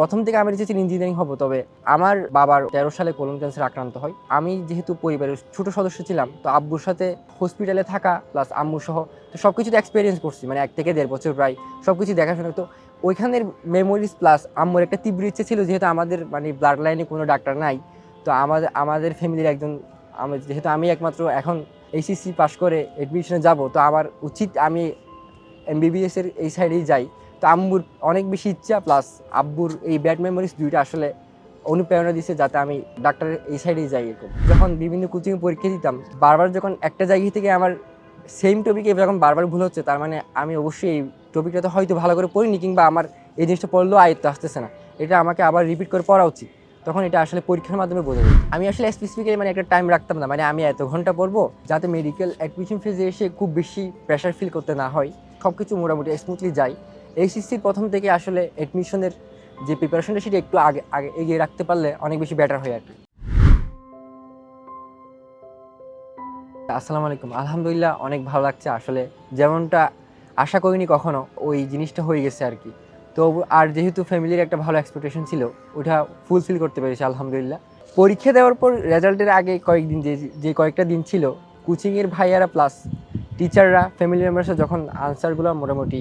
প্রথম থেকে আমি চেয়েছি ইঞ্জিনিয়ারিং হব, তবে আমার বাবার তেরো সালে কোলন ক্যান্সার আক্রান্ত হয়। আমি যেহেতু পরিবারের ছোট সদস্য ছিলাম, তো আব্বুর সাথে হসপিটালে থাকা প্লাস আম্মু সহ, তো সব কিছুতে এক্সপিরিয়েন্স করছি মানে এক থেকে দেড় বছর প্রায় সব কিছু দেখাশোনা। তো ওইখানের মেমোরিজ প্লাস আম্মুর একটা তীব্র ইচ্ছে ছিল, যেহেতু আমাদের মানে ব্লাড লাইনে কোনো ডাক্তার নাই, তো আমাদের আমাদের ফ্যামিলির একজন আমার যেহেতু আমি একমাত্র এখন এইচএসসি পাশ করে এডমিশনে যাব, তো আমার উচিত আমি এমবিবিএস এর এই সাইডেই যাই। তো আম্মুর অনেক বেশি ইচ্ছা প্লাস আব্বুর এই ব্যাড মেমোরিজ দুইটা আসলে অনুপ্রেরণা দিচ্ছে যাতে আমি ডাক্তারের এই সাইডেই যাই এরকম। যখন বিভিন্ন কোচিং পরীক্ষা দিতাম, বারবার যখন একটা জায়গা থেকে আমার সেম টপিকে যখন বারবার ভুল হচ্ছে, তার মানে আমি অবশ্যই এই টপিকটাতে হয়তো ভালো করে পড়িনি কিংবা আমার এই জিনিসটা পড়লেও আয়ত্ত আসতেছে না। এটা আমাকে আবার রিপিট করে পড়া উচিত। তখন এটা আসলে পরীক্ষার মাধ্যমে বোঝা যায়। আমি আসলে স্পেসিফিক্যালি মানে একটা টাইম রাখতাম না মানে আমি এত ঘণ্টা পড়ব যাতে মেডিকেল অ্যাডমিশন ফেজে এসে খুব বেশি প্রেশার ফিল করতে না হয়। সব কিছু মোটামুটি স্মুথলি যায়। এইচএসসির প্রথম থেকে আসলে অ্যাডমিশনের যে প্রিপারেশনটা সেটা একটু আগে আগে এগিয়ে রাখতে পারলে অনেক বেশি বেটার হয় আর কি। আসসালামু আলাইকুম। আলহামদুলিল্লাহ অনেক ভালো লাগছে। আসলে যেমনটা আশা করিনি কখনো, ওই জিনিসটা হয়ে গেছে আর কি। তো আর যেহেতু ফ্যামিলির একটা ভালো এক্সপেকটেশন ছিল, ওটা ফুলফিল করতে পেরেছি, আলহামদুলিল্লাহ। পরীক্ষা দেওয়ার পর রেজাল্টের আগে কয়েকদিন, যে যে কয়েকটা দিন ছিল কোচিংয়ের ভাইয়ারা প্লাস টিচাররা ফ্যামিলি মেম্বার্সরা যখন আনসারগুলো মোটামুটি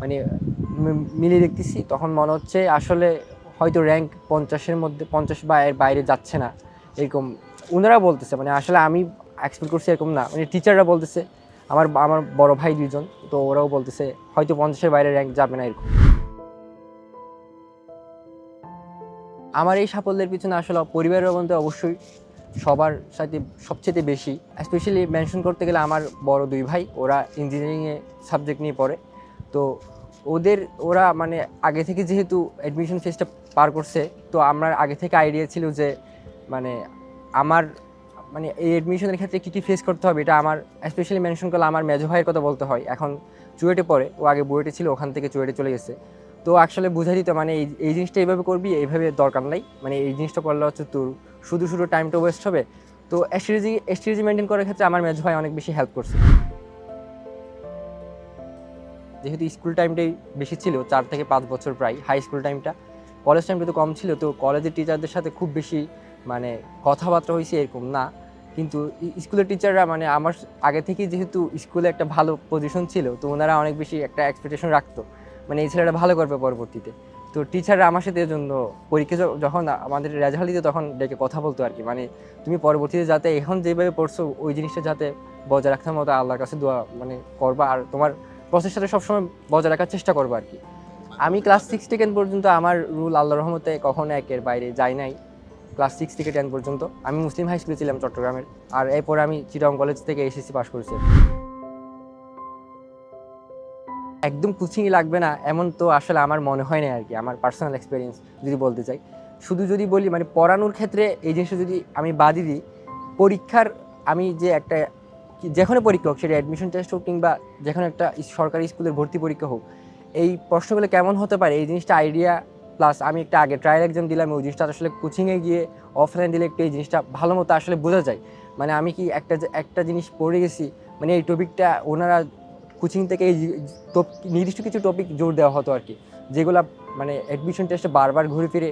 মানে মিলিয়ে দেখতেছি, তখন মনে হচ্ছে আসলে হয়তো র্যাঙ্ক পঞ্চাশের মধ্যে, পঞ্চাশ বা এর বাইরে যাচ্ছে না, এরকম। ওনারা বলতেছে মানে আসলে আমি এক্সপেক্ট করছি এরকম না মানে টিচাররা বলতেছে, আমার আমার বড় ভাই দুইজন, তো ওরাও বলতেছে, হয়তো পঞ্চাশের বাইরে র্যাঙ্ক যাবে না এরকম। আমার এই সাফল্যের পিছনে আসলে পরিবারের মধ্যে অবশ্যই সবার সাথে সবচেয়ে বেশি স্পেশালি মেনশন করতে গেলে আমার বড় দুই ভাই, ওরা ইঞ্জিনিয়ারিংয়ে সাবজেক্ট নিয়ে পড়ে। তো ওদের, ওরা মানে আগে থেকে যেহেতু অ্যাডমিশন ফেসটা পার করছে, তো আমার আগে থেকে আইডিয়া ছিল যে মানে আমার মানে এই অ্যাডমিশনের ক্ষেত্রে কী কী ফেস করতে হবে, এটা আমার স্পেশালি মেনশন করলে আমার মেজো ভাইয়ের কথা বলতে হয়। এখন চুয়েটে পড়ে, ও আগে বুয়েটে ছিল, ওখান থেকে চুয়েটে চলে গেছে। তো আসলে বুঝাই দিত মানে এই এই জিনিসটা এইভাবে করবি, এইভাবে দরকার নাই। মানে এই জিনিসটা করলে হচ্ছে তোর শুধু শুধু টাইমটা ওয়েস্ট হবে। তো স্ট্র্যাটেজি স্ট্র্যাটেজি মেনটেন করার ক্ষেত্রে আমার মেজো ভাই অনেক বেশি হেল্প করছে। যেহেতু স্কুল টাইমটাই বেশি ছিল, চার থেকে পাঁচ বছর প্রায় হাই স্কুল টাইমটা কলেজ টাইমটা তো কম ছিল, তো কলেজের টিচারদের সাথে খুব বেশি মানে কথাবার্তা হয়েছে এরকম না। কিন্তু স্কুলের টিচাররা মানে আমার আগে থেকেই যেহেতু স্কুলে একটা ভালো পজিশন ছিল, তো ওনারা অনেক বেশি একটা এক্সপেকটেশন রাখতো। মানে এই ছেলেটা ভালো করবে পরবর্তীতে। তো টিচাররা আমার সাথে এর জন্য পরীক্ষা যখন আমাদের রেজাল্ট দিতে তখন ডেকে কথা বলতো আর কি। মানে তুমি পরবর্তীতে যাতে এখন যেভাবে পড়ছো, ওই জিনিসটা যাতে বজায় রাখতে মতো আল্লাহর কাছে দোয়া মানে করবা। আর তোমার সাথে সবসময় বজায় রাখার চেষ্টা করব আর কি। আমি ক্লাস সিক্স থেকে টেন পর্যন্ত আমার রুল আল্লাহ রহমতে কখনো একের বাইরে যাই নাই। ক্লাস সিক্স থেকে টেন পর্যন্ত। আমি মুসলিম হাই স্কুলে ছিলাম চট্টগ্রামের। আর এরপরে আমি চিরং কলেজ থেকে এসএসসি পাস করেছি। একদম কোচিংই লাগবে না, এমন তো আসলে আমার মনে হয় না আর কি, আমার পার্সোনাল এক্সপিরিয়েন্স যদি বলতে চাই। শুধু যদি বলি মানে পড়ানোর ক্ষেত্রে এই জিনিসটা যদি আমি বাদই দিই, পরীক্ষার আমি যে একটা যেখানে পরীক্ষা হোক, সেটা অ্যাডমিশন টেস্ট হোক কিংবা যেখানে একটা সরকারি স্কুলের ভর্তি পরীক্ষা হোক, এই প্রশ্নগুলো কেমন হতে পারে? এই জিনিসটা আইডিয়া প্লাস আমি একটা আগে ট্রায়াল এক্সাম দিলাম, ওই জিনিসটা আসলে কোচিংয়ে গিয়ে অফলাইন দিলে একটু এই জিনিসটা ভালো মতো আসলে বোঝা যায়। মানে আমি কি একটা একটা জিনিস পড়ে গেছি মানে এই টপিকটা ওনারা কোচিং থেকে এই নির্দিষ্ট কিছু টপিক জোর দেওয়া হতো আর কি, যেগুলো মানে অ্যাডমিশন টেস্টে বারবার ঘুরে ফিরে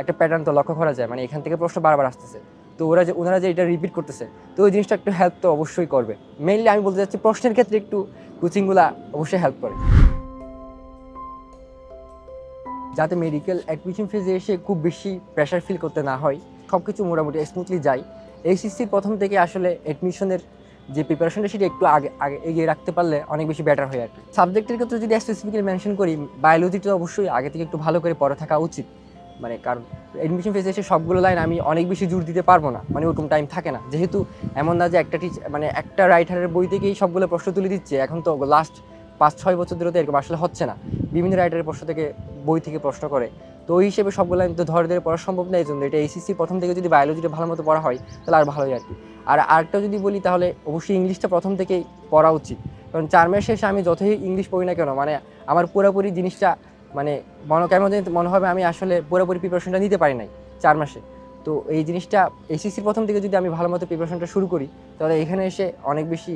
একটা প্যাটার্ন তো লক্ষ্য করা যায় মানে এখান থেকে প্রশ্ন বারবার আসতেছে। তো ওরা যে, ওনারা যে এটা রিপিট করতেছে, তো ওই জিনিসটা একটু হেল্প তো অবশ্যই করবে। মেইনলি আমি বলতে চাচ্ছি প্রশ্নের ক্ষেত্রে একটু কোচিংগুলা অবশ্যই হেল্প করে। যাতে মেডিকেল অ্যাডমিশন ফেজে এসে খুব বেশি প্রেশার ফিল করতে না হয় সব কিছু মোটামুটি স্মুথলি যায়। এইচএসসির প্রথম থেকে আসলে অ্যাডমিশনের যে প্রিপারেশনটা সেটা একটু আগে আগে এগিয়ে রাখতে পারলে অনেক বেশি বেটার হয় আর কি। সাবজেক্টের ক্ষেত্রে যদি স্পেসিফিক্যালি মেনশন করি বায়োলজিটা অবশ্যই আগে থেকে একটু ভালো করে পড়ে থাকা উচিত। মানে কারণ অ্যাডমিশন ফেজে এসে সবগুলো লাইন আমি অনেক বেশি জোর দিতে পারব না। মানে ওরকম টাইম থাকে না। যেহেতু এমন না যে একটা টিচ মানে একটা রাইটারের বই থেকেই সবগুলো প্রশ্ন তুলে দিচ্ছে। এখন তো লাস্ট পাঁচ, ছয় বছর ধরে তো এরকম আসলে হচ্ছে না। বিভিন্ন রাইটারের প্রশ্ন থেকে বই থেকে প্রশ্ন করে। তো ওই হিসেবে সবগুলো লাইন তো ধরে ধরে পড়া সম্ভব না এই জন্য এটা এইচএসসি প্রথম থেকে যদি বায়োলজিটা ভালো মতো পড়া হয়, তাহলে আর ভালোই আর কি আর আরেকটা যদি বলি, তাহলে অবশ্যই ইংলিশটা প্রথম থেকেই পড়া উচিত। কারণ চার মাস শেষে আমি যতই ইংলিশ পড়ি না কেন মানে আমার পুরোপুরি জিনিসটা মানে মনে কেমন জানি মনে হবে আমি আসলে পুরোপুরি প্রিপারেশনটা নিতে পারি নাই চার মাসে। তো এই জিনিসটা এসএসসির প্রথম থেকে যদি আমি ভালো মতো প্রিপারেশনটা শুরু করি, তাহলে এখানে এসে অনেক বেশি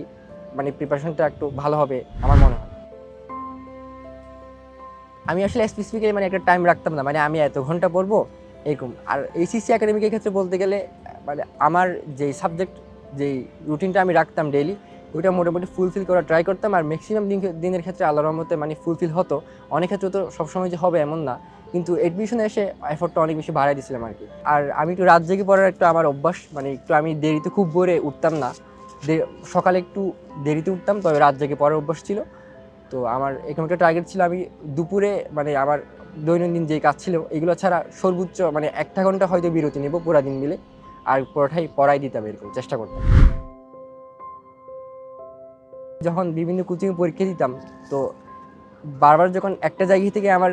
মানে প্রিপারেশনটা একটু ভালো হবে আমার মনে হয়। আমি আসলে স্পেসিফিক্যালি মানে একটা টাইম রাখতাম না মানে আমি এত ঘণ্টা পড়ব এরকম। আর এইচএসসি একাডেমিকের ক্ষেত্রে বলতে গেলে মানে আমার যেই সাবজেক্ট যেই রুটিনটা আমি রাখতাম ডেইলি ওইটা মোটামুটি ফুলফিল করা ট্রাই করতাম আর ম্যাক্সিমাম দিন দিনের ক্ষেত্রে আল্লাহ রহমতে মানে ফুলফিল হতো। অনেক ক্ষেত্রে তো সবসময় যে হবে এমন না, কিন্তু এডমিশনে এসে এফোর্টটা অনেক বেশি বাড়াই দিয়েছিলাম আর কি আর আমি একটু রাত জেগে পড়ার একটু আমার অভ্যাস মানে একটু আমি দেরিতে খুব ভোরে উঠতাম না। সকালে একটু দেরিতে উঠতাম, তবে রাত জেগে পড়ার অভ্যাস ছিল। তো আমার এরকম একটা টার্গেট ছিল, আমি দুপুরে মানে আমার দৈনন্দিন যে কাজ ছিল, এগুলো ছাড়া সর্বোচ্চ মানে একটা ঘণ্টা হয়তো বিরতি নেব পুরা দিন মিলে, আর পুরোটাই পড়াই দিতাম এরকম, চেষ্টা করতাম। যখন বিভিন্ন কোচিং পরীক্ষা দিতাম, তো বারবার যখন একটা জায়গা থেকে আমার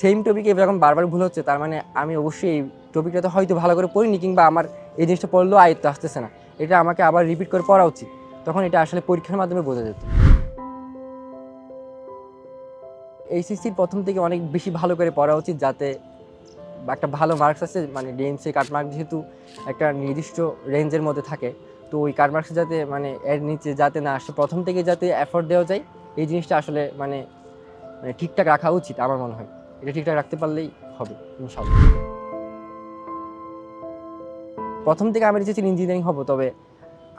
সেম টপিকে যখন বারবার ভুল হচ্ছে, তার মানে আমি অবশ্যই এই টপিকটাতে হয়তো ভালো করে পড়িনি কিংবা আমার এই জিনিসটা পড়লেও আয়ত্ত আসতেছে না। এটা আমাকে আবার রিপিট করে পড়া উচিত। তখন এটা আসলে পরীক্ষার মাধ্যমে বোঝা যেত। এইচএসসির প্রথম থেকে অনেক বেশি ভালো করে পড়া উচিত যাতে একটা ভালো মার্কস আছে মানে ডিএমসি কাট মার্ক যেহেতু একটা নির্দিষ্ট রেঞ্জের মধ্যে থাকে। তো ওই কাট মার্কস যাতে মানে এর নিচে যাতে না আসে, প্রথম থেকে যাতে এফোর্ট দেওয়া যায়, এই জিনিসটা আসলে মানে মানে ঠিকঠাক রাখা উচিত আমার মনে হয়। এটা ঠিকঠাক রাখতে পারলেই হবে ইনশাল্লাহ প্রথম থেকে আমি চেয়েছি ইঞ্জিনিয়ারিং হব, তবে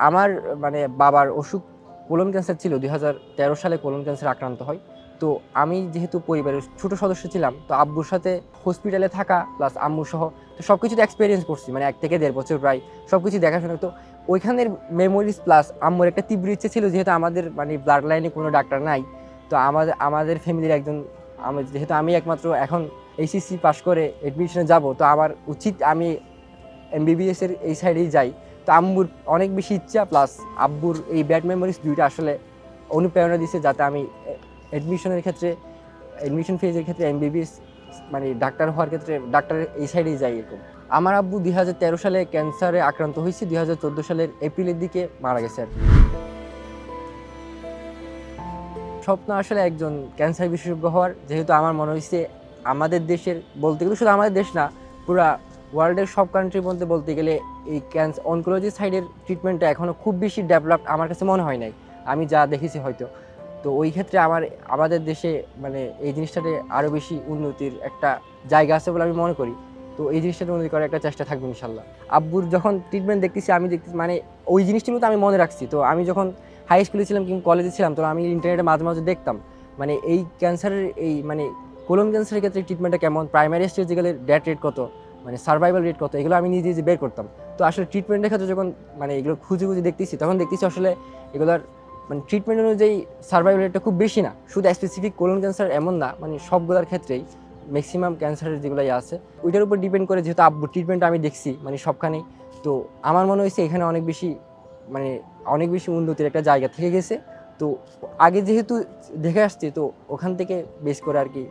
আমার মানে বাবার অসুখ কোলন ক্যান্সার ছিল, দুই হাজার তেরো সালে কোলন ক্যান্সার আক্রান্ত হয়। তো আমি যেহেতু পরিবারের ছোট সদস্য ছিলাম, তো আব্বুর সাথে হসপিটালে থাকা প্লাস আম্মু সহ তো সব কিছুতে এক্সপিরিয়েন্স করছি মানে এক থেকে দেড় বছর প্রায় সব কিছু দেখাশোনা। তো ওইখানের মেমোরিজ প্লাস আম্মুর একটা তীব্র ইচ্ছে ছিল, যেহেতু আমাদের মানে ব্লাড লাইনে কোনো ডাক্তার নাই, তো আমাদের আমাদের ফ্যামিলির একজন যেহেতু আমি একমাত্র এখন এইচএসসি পাস করে অ্যাডমিশনে যাব, তো আমার উচিত আমি এমবিবিএস এর এই সাইডেই যাই। তো আম্মুর অনেক বেশি ইচ্ছা প্লাস আব্বুর এই ব্যাড মেমোরিজ দুইটা আসলে অনুপ্রেরণা দিচ্ছে যাতে আমি অ্যাডমিশনের ক্ষেত্রে অ্যাডমিশন ফেজের ক্ষেত্রে এমবিবিএস মানে ডাক্তার হওয়ার ক্ষেত্রে ডাক্তারের এই সাইডেই যাই এরকম। আমার আব্বু দুই হাজার তেরো সালে ক্যান্সারে আক্রান্ত হয়েছে, দুই হাজার চোদ্দ সালের এপ্রিলের দিকে মারা গেছে স্বপ্ন আসলে একজন ক্যান্সার বিশেষজ্ঞ হওয়ার, যেহেতু আমার মনে হয়েছে আমাদের দেশের বলতে গেলে শুধু আমাদের দেশ না, পুরা ওয়ার্ল্ডের সব কান্ট্রির মধ্যে বলতে গেলে এই ক্যান্সার অনকোলজি সাইডের ট্রিটমেন্টটা এখনও খুব বেশি ডেভেলপড আমার কাছে মনে হয় নাই। আমি যা দেখেছি হয়তো। তো ওই ক্ষেত্রে আমার, আমাদের দেশে মানে এই জিনিসটাতে আরও বেশি উন্নতির একটা জায়গা আছে বলে আমি মনে করি। তো এই জিনিসটাতে উন্নতি করার একটা চেষ্টা থাকবে ইনশাল্লাহ। আব্বুর যখন ট্রিটমেন্ট দেখতেছি, আমি দেখতেছি মানে ওই জিনিসগুলো তো আমি মনে রাখছি। তো আমি যখন হাই স্কুলে ছিলাম কিংবা কলেজে ছিলাম, তো আমি ইন্টারনেটে মাঝে মাঝে দেখতাম মানে এই ক্যান্সারের এই মানে কোলন ক্যান্সারের ক্ষেত্রে ট্রিটমেন্টটা কেমন প্রাইমারি স্টেজে গেলে ডেথ রেট কত মানে সার্ভাইভাল রেট কত, এগুলো আমি নিজে নিজে বের করতাম। তো আসলে ট্রিটমেন্টের ক্ষেত্রে যখন মানে এগুলো খুঁজে খুঁজে দেখতেছি, তখন দেখতেছি আসলে এগুলোর মানে ট্রিটমেন্ট অনুযায়ী সার্ভাইভাল রেটটা খুব বেশি না। শুধু স্পেসিফিক কোলন ক্যান্সার এমন না মানে সবগুলোর ক্ষেত্রেই। ম্যাক্সিমাম ক্যান্সারের যেগুলো আছে, ওইটার উপর ডিপেন্ড করে যেহেতু আব্বু ট্রিটমেন্ট আমি দেখছি মানে সবখানেই তো আমার মনে হয়েছে এখানে অনেক বেশি মানে অনেক বেশি উন্নতির একটা জায়গা থেকে গেছে। তো আগে যেহেতু দেখে আসছি, তো ওখান থেকে বেশ করে আর কি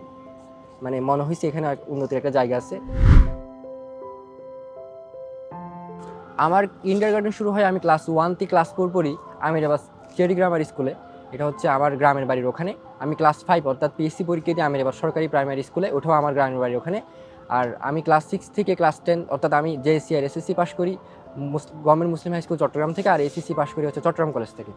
মানে মনে হয়েছে এখানে উন্নতির একটা জায়গা আছে। আমার কিন্ডার গার্ডেন শুরু হয়, আমি ক্লাস ওয়ান থেকে ক্লাস ফোর পড়ি আমি এবার চেরি গ্রামার স্কুলে এটা হচ্ছে আমার গ্রামের বাড়ির ওখানে। আমি ক্লাস ফাইভ অর্থাৎ পিএসসি পরীক্ষা দিয়ে আমি এবার সরকারি প্রাইমারি স্কুলে ওঠাও আমার গ্রামের বাড়ির ওখানে। আর আমি ক্লাস সিক্স থেকে ক্লাস টেন অর্থাৎ আমি জেএসসি আর এসএসসি পাশ করি government Muslim high school Chittagong থেকে আর এসএসসি পাশ করি হচ্ছে চট্টগ্রাম কলেজ থেকে।